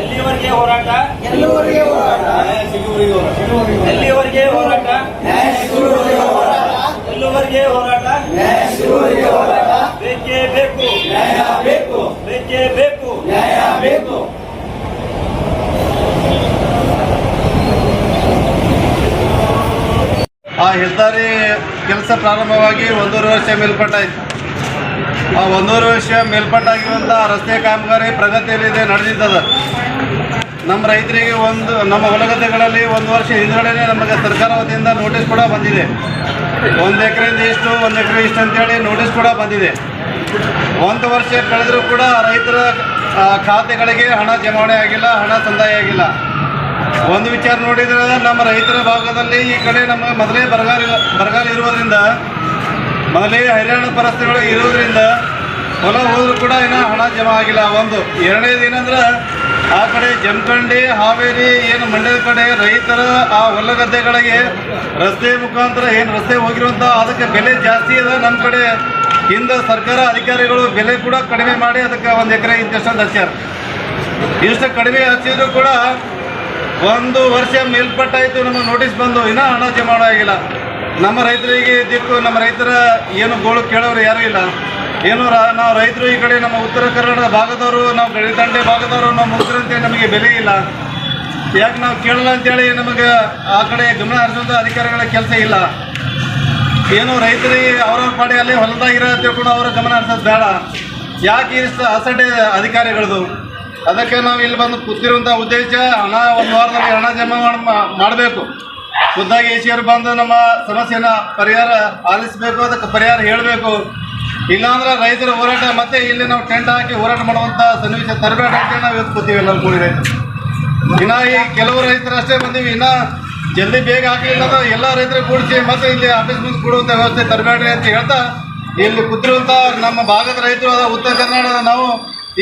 ಎಲ್ಲಿವರೆಗೆ ಹೋರಾಟ? ಎಲ್ಲಿವರೆಗೆ ಹೋರಾಟ? ಎಲ್ಲಿವರೆಗೆ ಹೋರಾಟ. ಎಲ್ಲಿವರೆಗೆ ಹೋರಾಟ? ಬೇಕೇ ಬೇಕು. ನ್ಯಾಯ ಬೇಕು. ಬೇಕೇ ಬೇಕು. ನ್ಯಾಯ ಬೇಕು. ಆ ಹೆದ್ದಾರಿ ಕೆಲಸ ಪ್ರಾರಂಭವಾಗಿ ಒಂದೂವರೆ ವರ್ಷ ಮೇಲ್ಪಟ್ಟಾಯ್ತು ಒಂದೂವರೆ ವರ್ಷ ಮೇಲ್ಪಟ್ಟಾಗಿರುವಂಥ ರಸ್ತೆ ಕಾಮಗಾರಿ ಪ್ರಗತಿಯಲ್ಲಿದೆ, ನಡೆದಿದ್ದದ. ನಮ್ಮ ರೈತರಿಗೆ ಒಂದು, ನಮ್ಮ ಹೊಲಗದ್ದೆಗಳಲ್ಲಿ ಒಂದು ವರ್ಷ ಹಿಂದ್ಗಡೆನೆ ನಮಗೆ ಸರ್ಕಾರ ವತಿಯಿಂದ ನೋಟಿಸ್ ಕೂಡ ಬಂದಿದೆ. ಒಂದು ಎಕರೆಯಿಂದ ಇಷ್ಟು, ಒಂದು ಎಕರೆ ಇಷ್ಟು ಅಂತೇಳಿ ನೋಟಿಸ್ ಕೂಡ ಬಂದಿದೆ. ಒಂದು ವರ್ಷ ಕಳೆದರೂ ಕೂಡ ರೈತರ ಖಾತೆಗಳಿಗೆ ಹಣ ಜಮಾವಣೆ ಆಗಿಲ್ಲ, ಹಣ ಸಂದಾಯ ಆಗಿಲ್ಲ. ಒಂದು ವಿಚಾರ ನೋಡಿದ್ರೆ ನಮ್ಮ ರೈತರ ಭಾಗದಲ್ಲಿ ಈ ಕಡೆ ನಮಗೆ ಮೊದಲೇ ಬರಗಾಲ ಬರಗಾಲ ಇರುವುದರಿಂದ ಮೊದಲೇ ಹೈರಾಣ ಪರಿಸ್ಥಿತಿಗಳು ಇರೋದ್ರಿಂದ ಹೊಲ ಹೋದ್ರೂ ಕೂಡ ಇನ್ನೂ ಹಣ ಜಮಾ ಆಗಿಲ್ಲ. ಒಂದು, ಎರಡನೇದು ಏನಂದ್ರೆ ಆ ಕಡೆ ಜಮಖಂಡಿ, ಹಾವೇರಿ, ಏನು ಮಂಡ್ಯದ ಕಡೆ ರೈತರ ಆ ಹೊಲ ಗದ್ದೆಗಳಿಗೆ ರಸ್ತೆ ಮುಖಾಂತರ ಏನು ರಸ್ತೆ ಹೋಗಿರುವಂಥ ಅದಕ್ಕೆ ಬೆಲೆ ಜಾಸ್ತಿ ಅದ ನಮ್ಮ ಕಡೆ ಹಿಂದೆ ಸರ್ಕಾರ ಅಧಿಕಾರಿಗಳು ಬೆಲೆ ಕೂಡ ಕಡಿಮೆ ಮಾಡಿ ಅದಕ್ಕೆ ಒಂದು ಎಕರೆ ಇಂತಿಷ್ಟಂತ ಹಚ್ಚಾರ ಇಷ್ಟು ಕಡಿಮೆ ಹಚ್ಚಿದ್ರು ಕೂಡ ಒಂದು ವರ್ಷ ಮೇಲ್ಪಟ್ಟಾಯಿತು. ನಮಗೆ ನೋಟಿಸ್ ಬಂದು ಇನ್ನೂ ಹಣ ಜಮಾ ಆಗಿಲ್ಲ. ನಮ್ಮ ರೈತರಿಗೆ ದಿಕ್ಕು, ನಮ್ಮ ರೈತರ ಏನು ಗೋಳು ಕೇಳೋರು ಯಾರೂ ಇಲ್ಲ. ಏನು ನಾವು ರೈತರು ಈ ಕಡೆ ನಮ್ಮ ಉತ್ತರ ಕನ್ನಡ ಭಾಗದವರು, ನಾವು ಗಡಿದಂಡೆ ಭಾಗದವರು ನಾವು ಮುಗಿದ್ರಂತೆ ನಮಗೆ ಬೆಲೆ ಇಲ್ಲ. ಯಾಕೆ ನಾವು ಕೇಳಲ್ಲ ಅಂತೇಳಿ ನಮಗೆ ಆ ಕಡೆ ಗಮನ ಹರಿಸುವಂಥ ಅಧಿಕಾರಿಗಳ ಕೆಲಸ ಇಲ್ಲ. ಏನು ರೈತರಿಗೆ ಅವ್ರವ್ರ ಪಾಡಿಯಲ್ಲಿ ಹೊಲದಾಗಿರೋ ತಿಳ್ಕೊಂಡು ಅವರ ಗಮನ ಹರಿಸೋದು ಬೇಡ. ಯಾಕೆ ಈ ಅಸಡ್ಡೆ ಅಧಿಕಾರಿಗಳದು? ಅದಕ್ಕೆ ನಾವು ಇಲ್ಲಿ ಬಂದು ಕೂತಿರುವಂಥ ಉದ್ದೇಶ ಹಣ ಒಂದು ವಾರದಲ್ಲಿ ಹಣ ಜಮಾ ಮಾಡಬೇಕು. ಖುದ್ದಾಗಿ ಎ ಸಿ ಅವ್ರು ಬಂದು ನಮ್ಮ ಸಮಸ್ಯೆನ ಪರಿಹಾರ ಆಲಿಸಬೇಕು, ಅದಕ್ಕೆ ಪರಿಹಾರ ಹೇಳಬೇಕು. ಇಲ್ಲಾಂದ್ರೆ ರೈತರ ಹೋರಾಟ, ಮತ್ತೆ ಇಲ್ಲಿ ನಾವು ಟೆಂಟ್ ಹಾಕಿ ಹೋರಾಟ ಮಾಡುವಂಥ ಸನ್ನಿವೇಶ ತರಬೇಡ ಅಂತ ನಾವು ಇವತ್ತು ಕೂತೀವಿ ಎಲ್ಲರೂ ಕೂಡಿ ರೈತರು ಇನ್ನ ಈ ಕೆಲವು ರೈತರು ಅಷ್ಟೇ ಬಂದೀವಿ. ಇನ್ನ ಜಲ್ದಿ ಬೇಗ ಹಾಕಲಿಲ್ಲ ಅಂದ್ರೆ ಎಲ್ಲ ರೈತರು ಕೂಡಿಸಿ ಮತ್ತೆ ಇಲ್ಲಿ ಆಫೀಸ್ ಮುಂದೆ ಕೊಡುವಂಥ ವ್ಯವಸ್ಥೆ ತರಬೇಡ್ರಿ ಅಂತ ಹೇಳ್ತಾ ಇಲ್ಲಿ ಕೂತಿರುವಂಥ ನಮ್ಮ ಭಾಗದ ರೈತರು ಅದ ಉತ್ತರ ಕರ್ನಾಟಕದ ನಾವು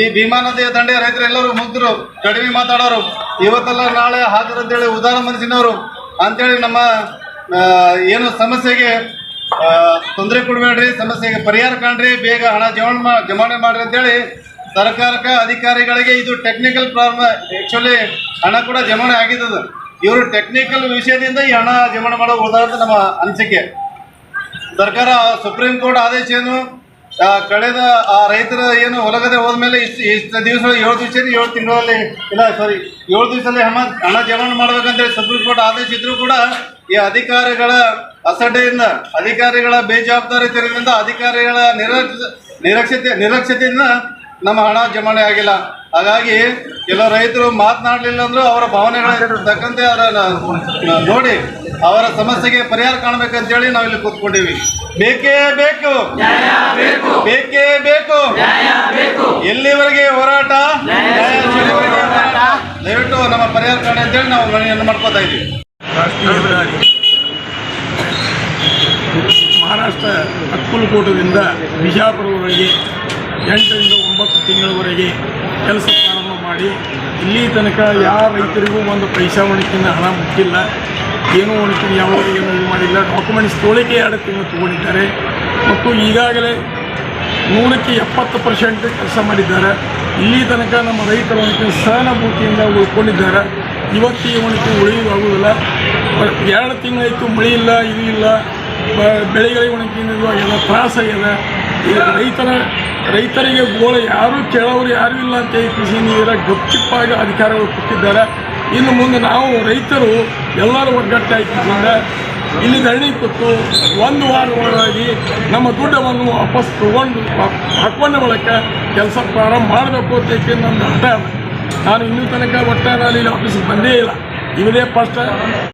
ಈ ಭೀಮಾ ನದಿಯ ದಂಡೆಯ ರೈತರು ಎಲ್ಲರೂ ಮುಗ್ದರು. ಕಡಿಮೆ ಮಾತಾಡೋರು. ಇವತ್ತೆಲ್ಲ ನಾಳೆ ಹಾಜರು ಅಂತೇಳಿ ಉದಾರ ಮನಸ್ಸಿನವರು. ಅಂತೇಳಿ ನಮ್ಮ ಏನು ಸಮಸ್ಯೆಗೆ ತೊಂದರೆ ಕೊಡಬೇಡ್ರಿ, ಸಮಸ್ಯೆಗೆ ಪರಿಹಾರ ಕಾಣ್ರಿ, ಬೇಗ ಹಣ ಜಮಾನ ಮಾ, ಜಮಾವಣೆ ಮಾಡ್ರಿ ಅಂತೇಳಿ ಸರ್ಕಾರಕ್ಕೆ ಅಧಿಕಾರಿಗಳಿಗೆ ಇದು ಟೆಕ್ನಿಕಲ್ ಪ್ರಾಬ್ಲಮ್ ಆ್ಯಕ್ಚುಲಿ ಹಣ ಕೂಡ ಜಮಾವಣೆ ಆಗಿದ್ದದ. ಇವರು ಟೆಕ್ನಿಕಲ್ ವಿಷಯದಿಂದ ಈ ಹಣ ಜಮಾವಣೆ ಮಾಡೋ ಅಂತ ನಮ್ಮ ಅನಿಸಿಕೆ. ಸರ್ಕಾರ ಸುಪ್ರೀಂ ಕೋರ್ಟ್ ಆದೇಶ ಏನು? ಕಳೆದ, ಆ, ರೈತರ ಏನು ಹೊಲಗದೆ ಹೋದ್ಮೇಲೆ ಇಷ್ಟು ಇಷ್ಟು ದಿವಸ ಏಳು ದಿವಸ ಏಳು ತಿಂಗಳಲ್ಲಿ, ಇಲ್ಲ ಸಾರಿ ಏಳು ದಿವಸದಲ್ಲಿ ಹಣ ಹಣ ಜಮಾವಣೆ ಮಾಡ್ಬೇಕಂತೇಳಿ ಸುಪ್ರೀಂ ಕೋರ್ಟ್ ಆದೇಶ ಇದ್ರೂ ಕೂಡ ಈ ಅಧಿಕಾರಿಗಳ ಅಸಡ್ಡೆಯಿಂದ, ಅಧಿಕಾರಿಗಳ ಬೇಜವಾಬ್ದಾರಿತನದಿಂದ ಅಧಿಕಾರಿಗಳ ನಿರಕ್ಷ, ನಿರಕ್ಷತೆ, ನಿರಕ್ಷತೆಯಿಂದ ನಮ್ಮ ಹಣ ಜಮಾವಣೆ ಆಗಿಲ್ಲ. ಹಾಗಾಗಿ ಕೆಲವು ರೈತರು ಮಾತನಾಡಲಿಲ್ಲ ಅಂದ್ರೂ ಅವರ ಭಾವನೆಗಳ ತಕ್ಕಂತೆ ಅವರ ನೋಡಿ. ಅವರ ಸಮಸ್ಯೆಗೆ ಪರಿಹಾರ ಕಾಣಬೇಕಂತೇಳಿ ನಾವು ಇಲ್ಲಿ ಕೂತ್ಕೊಂಡಿವಿ ಬೇಕೇ ಬೇಕು. ಬೇಕೇ ಬೇಕು. ಎಲ್ಲಿವರೆಗೆ ಹೋರಾಟ? ದಯವಿಟ್ಟು ನಮ್ಮ ಪರಿಹಾರ ಕಾಣ ಅಂತೇಳಿ ನಾವು ಮನೆಯನ್ನು ಮಾಡ್ಕೋತಾ ಇದ್ದೀವಿ. ಮಹಾರಾಷ್ಟ್ರ ಅಕ್ಕಲಕೋಟದಿಂದ ಬಿಜಾಪುರವರೆಗೆ ಎಂಟರಿಂದ ಒಂಬತ್ತು ತಿಂಗಳವರೆಗೆ ಕೆಲಸ ಪ್ರಾರಂಭ ಮಾಡಿ, ಇಲ್ಲಿ ತನಕ ಯಾವ ರೈತರಿಗೂ ಒಂದು ಪೈಸಾ ಹಣ ಮುಟ್ಟಿಲ್ಲ. ಏನೂ ಒಂದು ಯಾವುದೇ ಏನೂ ಇದು ಮಾಡಿಲ್ಲ. ಡಾಕ್ಯುಮೆಂಟ್ಸ್ ತೋಳಿಕೆ ಎರಡು ತಿಂಗಳು ತೊಗೊಂಡಿದ್ದಾರೆ. ಮತ್ತು ಈಗಾಗಲೇ ನೂರಕ್ಕೆ ಎಪ್ಪತ್ತು ಪರ್ಸೆಂಟ್ ಕೆಲಸ ಮಾಡಿದ್ದಾರೆ. ಇಲ್ಲಿ ತನಕ ನಮ್ಮ ರೈತರು ಒಣಕಿನ ಸಹಾನುಭೂತಿಯಿಂದ ಉಳ್ಕೊಂಡಿದ್ದಾರೆ. ಇವತ್ತು ಈ ಒಣಕ್ಕೆ ಉಳಿಯುವುದಾಗುವುದಿಲ್ಲ. ಎರಡು ತಿಂಗಳಾಯಿತು ಮಳೆ ಇಲ್ಲ, ಇದು ಇಲ್ಲ. ಬೆಳೆಗಳಿಗೆ ಇದು ಆಗ್ಯದ ತ್ರಾಸ ಆಗ್ಯದ ಈಗ ರೈತರ, ರೈತರಿಗೆ ಗೋಳ ಯಾರೂ ಕೇಳೋರು ಯಾರೂ ಇಲ್ಲ ಅಂತ ಕೃಷಿ ನೀರ ಗಪ್ಚಿಪ್ಪಾಗಿ ಅಧಿಕಾರಿಗಳು ಕೊಟ್ಟಿದ್ದಾರೆ. ಇನ್ನು ಮುಂದೆ ನಾವು ರೈತರು ಎಲ್ಲರೂ ಒಗ್ಗಟ್ಟಾಗಿದ್ದರಿಂದ ಇಲ್ಲಿ ಧರಣಿ ಕೊಟ್ಟು ಒಂದು ವಾರ ಒಳಗಾಗಿ ನಮ್ಮ ದುಡ್ಡವನ್ನು ವಾಪಸ್ ತಗೊಂಡು ಹಾಕೊಂಡ ಬಳಿಕ ಕೆಲಸ ಪ್ರಾರಂಭ ಮಾಡಬೇಕು ಅಂತ ನನ್ನ ಅಡ್ಡ ನಾನು ಇನ್ನೂ ತನಕ ಒಟ್ಟಾರೆ ಇಲ್ಲಿ ಆಫೀಸಿಗೆ ಬಂದೇ ಇಲ್ಲ. ಇವರೇ ಫಸ್ಟ್